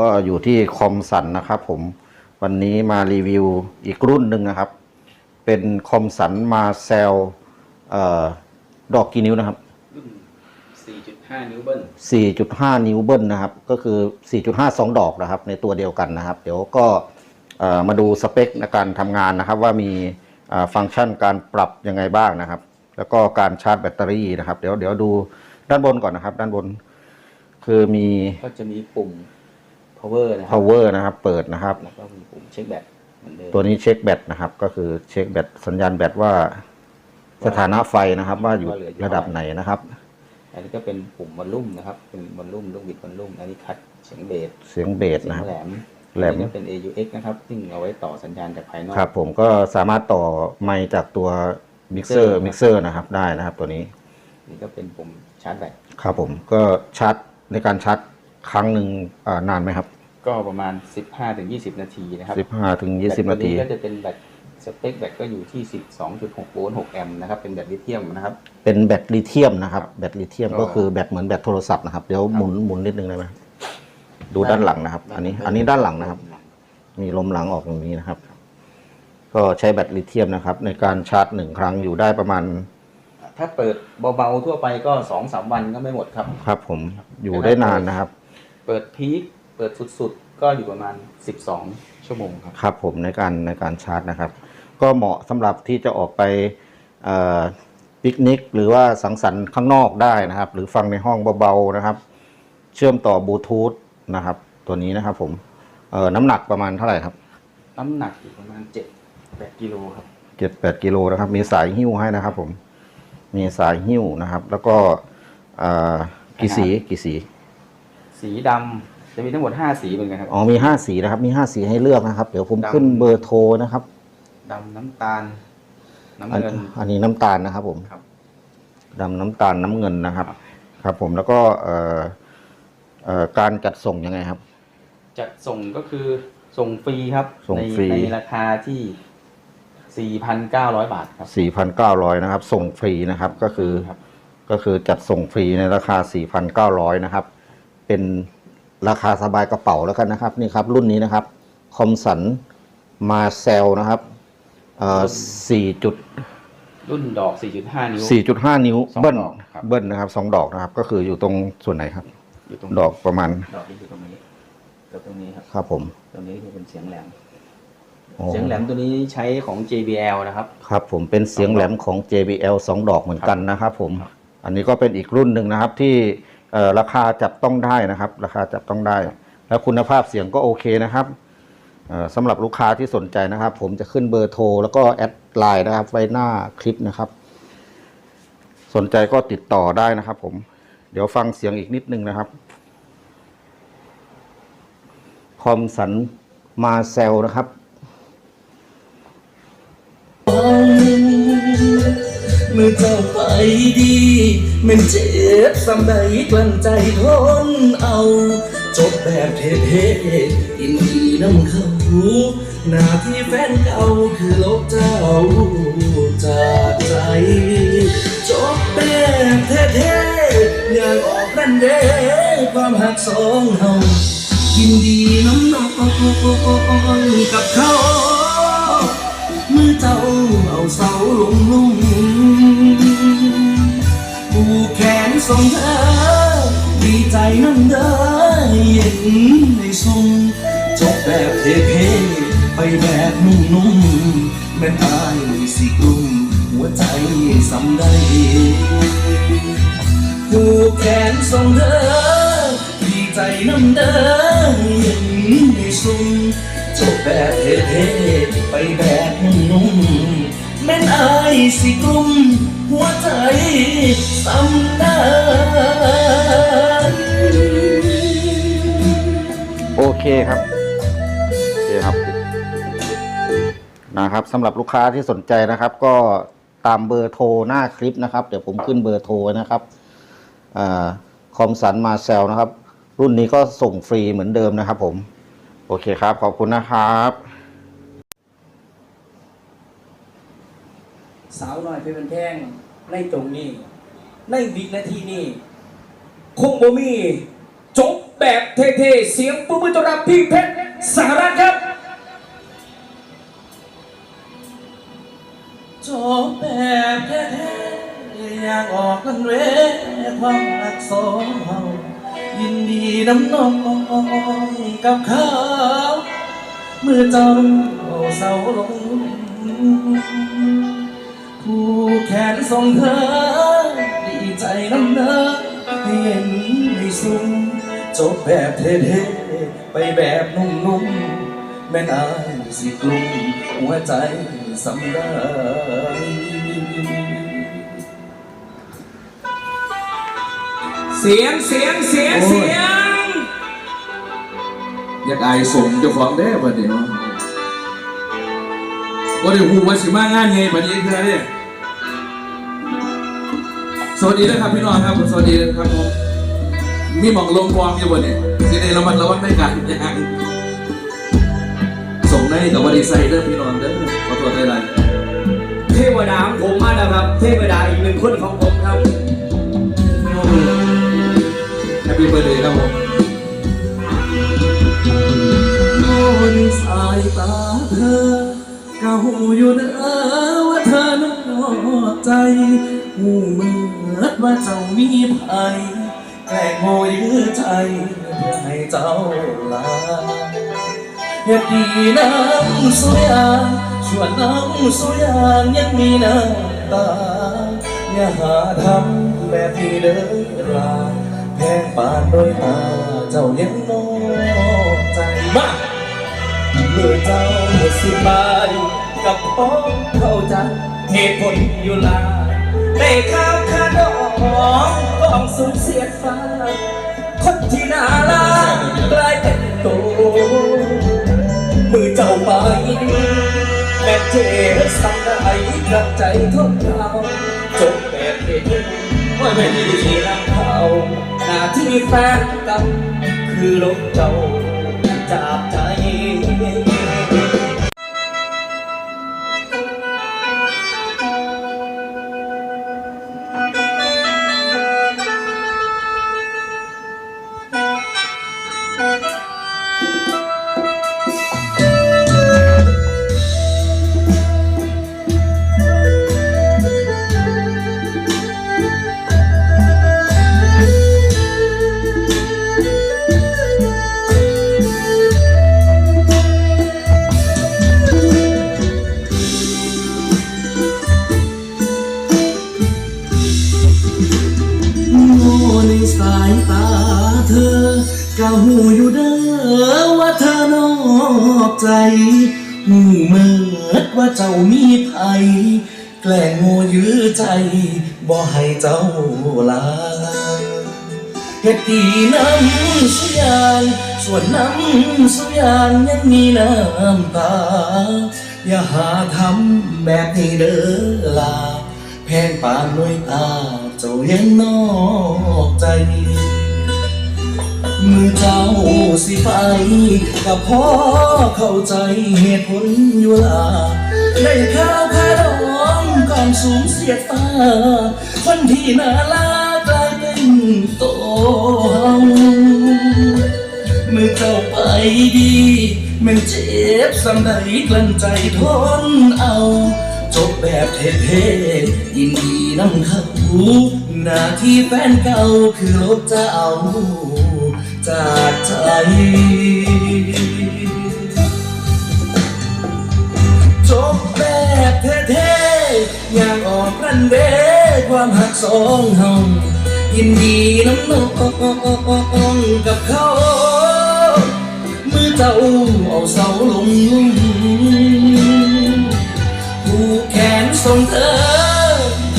ก็อยู่ที่คอมสันนะครับผมวันนี้มารีวิวอีกรุ่นหนึ่งนะครับ เป็นคอมสันมาเซลเอ่อดอกกี่นิ้วนะครับรุ่น4.5 นิ้วเบิ้ล4.5 นิ้วเบิ้ลนะครับ ก็คือ 4.5 2 ดอกนะครับ ในตัวเดียวกันนะครับ เดี๋ยวก็เอ่อมาดูสเปคในการทำงานนะครับ ว่ามีอ่าฟังก์ชันการปรับยังไงบ้างนะครับ แล้วก็การชาร์จแบตเตอรี่นะครับ เดี๋ยวเดี๋ยวดูด้านบนก่อนนะครับ ด้านบน คือมีก็จะมีปุ่ม power นะครับ power นะครับ เปิดนะครับ แล้วก็มีปุ่มเช็คแบตเหมือนเดิมตัวนี้เช็คแบตนะครับ ก็คือเช็คแบตสัญญาณแบตว่าสถานะไฟนะครับ ว่าอยู่ระดับไหนนะครับ อันนี้ก็เป็นปุ่มวอลลุ่มนะครับ เป็นวอลลุ่มลูกบิดวอลลุ่มอันนี้คัดเสียงเบสเสียงเบสเสียนะงครับแหลมแหลมอันนี้ก็เป็น AUX นะครับ ซึ่งเอาไว้ต่อสัญญาณจากภายนอกครับ ผมก็สามารถต่อไมค์จากตัวมิกเซอร์มิกเซอร์นะครับได้นะครับ ตัวนี้ นี่ก็เป็นปุ่มชาร์จแบตครับผมก็ชาร์จในการชาร์จ ครั้งหนึ่งอ่านานไหมครับ ก็ประมาณ 15-20 นาทีนะครับ15ถึง20 นาที แบตตัวก็จะเป็นแบตสเปคแบตก็อยู่ที่ 12.6 โวลต์ 6 แอมป์นะครับ เป็นแบตลิเธียมนะครับ เป็นแบตลิเธียมนะครับ แบตลิเธียมก็ก็คือแบตเหมือนแบตโทรศัพท์นะครับ เดี๋ยวหมุนหมุนนิดนึงได้ไหมดูด้านหลังนะครับ อันนี้ อันนี้ด้านหลังนะครับ มีลมหลังออกตรงนี้นะครับ ก็ใช้แบตลิเธียมนะครับ ในการชาร์จหนึ่งครั้งอยู่ได้ประมาณ ถ้าเปิดเบาๆทั่วไปก็สองสามวันก็ไม่หมดครับ ครับผม อยู่ได้นานนะครับ เปิเปิดพีคเปิดสุดๆ ก็อยู่ประมาณ 12 ชั่วโมงครับ ครับผมในการในการชาร์จนะครับ ก็เหมาะสำหรับที่จะออกไปเอ่อปิกนิกหรือว่าสังสรรค์ข้างนอกได้นะครับ หรือฟังในห้องเบาๆนะครับ เชื่อมต่อบลูทูธนะครับ ตัวนี้นะครับผมเอ่อน้ำหนักประมาณเท่าไหร่ครับ น้ำหนักอยู่ประมาณ 7 8กิโลครับ เจ็ดแปดกิโลนะครับ มีสายหิ้วให้นะครับผม มีสายหิ้วนะครับ แล้วก็เอ่อกี่สีกี่สี สีดำจะมีทั้งหมด5สีเหมือนกันครับ อ๋อมีห้าสีนะครับ มีห้าสีให้เลือกนะครับ เดี๋ยวผมดำ ขึ้นเบอร์โทรนะครับดำน้ำตาล น้ำอันเงิน อันนี้น้ำตาลนะครับ ผมครับ ดำน้ำตาลน้ำเงินนะครับ ครับ ครับ ผมแล้วก็เอ่อเอ่อการจัดส่งยังไงครับ จัดส่งก็คือส่งฟรีครับส่งในฟรี ในราคาที่ 4,900 บาทครับ4,900นะครับ ส่งฟรีนะครับ ก็คือ ครับ ก็คือจัดส่งฟรีในราคา 4,900 นะครับ เป็นราคาสบายกระเป๋าแล้วกันนะครับนี่ครับรุ่นนี้นะครับคอมสันมาเซลนะครับเอ่อ4จุดรุ่นดอก 4.5 นิ้ว4.5นิ้วสองเบิ้ลดอกครับ เบิ้ลนะครับสองดอกนะครับ ก็คืออยู่ตรงส่วนไหนครับ อยู่ตรงดอกประมาณดอกที่อยู่ตรงนี้กับตรงนี้ครับ ครับผมตรงนี้คือเป็นเสียงแหลม อ๋อเสียงแหลมตัวนี้ใช้ของ JBL นะครับ ครับผมเป็นเสียงแหลมของ JBL 2ดอกเหมือนกันนะครับผมครับอันนี้ก็เป็นอีกรุ่นหนึ่งนะครับที่เอ่อ ราคาจับต้องได้นะครับ ราคาจับต้องได้ แล้วคุณภาพเสียงก็โอเคนะครับสำหรับลูกค้าที่สนใจนะครับ ผมจะขึ้นเบอร์โทรแล้วก็แอดไลน์นะครับ ไว้หน้าคลิปนะครับ สนใจก็ติดต่อได้นะครับ ผม เดี๋ยวฟังเสียงอีกนิดนึงนะครับคอมสันมาเซลนะครับ มื่อเจ้าไปดี มันเจ็บสำใดกลั้นใจทนเอา จบแบบเท่ๆกินดีน้ำเขาหน้าที่แฟนเก่าคือลบเจ้าจากใจ จบแบบเท่ๆอยากออกนั่นเด้ความหักสองเฮากินดีน้ำนองกับเขาเมื่อเจ้าเอาเสาลงลุ่ม ส่งเธอ ดีใจนั่นเด้อเย็นในซุ่มจบแบบเท่ๆไปแบบนุ่มๆแม่นอายสิกลุ่มหัวใจสำได้ผูกแขนส่งเธอ ดีใจน้ำเด้อเห็นในซุ่มจบแบบเท่ๆไปแบบนุ่มๆแม่นอายสิกลุ่ม หัวใจสำได้โอเคครับโอเคครับ นะครับสำหรับลูกค้าที่สนใจนะครับ ก็ตามเบอร์โทรหน้าคลิปนะครับ เดี๋ยวผมขึ้นเบอร์โทรไว้นะครับคอมสันมาเซลนะครับ รุ่นนี้ก็ส่งฟรีเหมือนเดิมนะครับผม โอเคครับ ขอบคุณนะครับ สาวน้อยเพชรเป็นแพงในตรงนี้ ในวินาทีนี้คงบ่มีจบแบบเท่ๆ เสียงปุ้มือต้อนรับพี่เพชรสหรัฐครับจบแบบแท้ๆอยากออกกันเวความรักสองเฮายินดีน้ำนองกับเขาเมื่อเจ้าเศร้าลง ผู้แขนส่งเธอ ดีใจน้ำเนอให้เห็นให้สูงจบแบบเท่ๆไปแบบนุ่มๆแม่นายสิกลุ่มหัวใจสำได้เสียงเสียงเสียงเสียงอยากอายสมเจ้าของได้อบัดเดี๋ยวบ่ได้ฮู้ว่าสิมางานไงบัดนี้คืออะไร สวัสดีนะครับพี่น้องครับสวัสดีนะครับผมมีหมองลงกวางอยู่บ่เนี่ยสิได้ระมัดระวังในการยังส่งในกับว่าได้ใส่เด้อพี่น้องเด้อขอตัวได้ไรเทวดาของผมมาแล้วครับ เทวดาอีกหนึ่งคนของผมครับแฮปปี้เบิร์ดเดย์ครับผมโน่นสายตาเธอ เก่าอยู่เนอว่าเธอนอกใจหูเมือว่าเจ้ามีภัยแกล้งโมยื้อใจเพื่อให้เจ้าลาเฮ็ดดีน้ำสุยางชวนน้ำสุยางยังมีน้ำตาอย่าหาทำแบบนี้เด้อลาแพงปานโดยตาเจ้ายังนอกใจบ้า เมื่อเจ้าสิบายกับพ่อเข้าใจเหตุผลอยู่ลาได้ข้าวขาดองกองสูญเสียฟ้า คนที่น่ารักกลายเป็นโตมือเจ้าไปแม่เจสั่งได้กลับใจทนเราจบแบบเด็กว่าไม่ดีนำเขาหน้าที่แฟนกันคือลบเจ้า จากใจ สายตาเธอก็หูอยู่เด้อว่าเธอนอกใจหูเมิดว่าเจ้ามีภัยแกล้งโง่ยื้อใจบ่ให้เจ้าลาเฮ็ดดีน้ำสุยางส่วนน้ำสุยางยังมีน้ำตา อย่าหาทำแบบนี้เด้อลา แพงปานด้วยตา เจ้ายังนอกใจ มือเจ้าสิไปกับพ่อเข้าใจเหตุผลอยู่ลาได้ข้าวขาดองก่อนสูงเสียดฟ้า คนที่น่าลากลายเป็นโตเฮาเมื่อเจ้าไปดี มันเจ็บสำใดกลั้นใจทนเอา จบแบบเท่ๆยินดีนำเขาหน้าที่แฟนเก่าคือลบเจ้าจากใจจบแบบเท่ๆอย่างออกรันเวความหักสองเฮายินดีน้ำนองกับเขามือเจ้าเอาเสาลง ส่งเธอ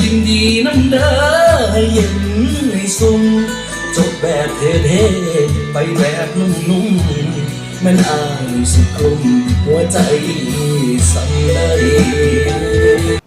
ยินดีน้ำเด้อให้เย็นให้สุ่มจบแบบเท่ๆไปแบบนุ่มๆมันอายสิกลุ่มหัวใจสั่นเลย